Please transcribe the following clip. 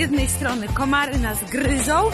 jednej strony komary nas gryzą,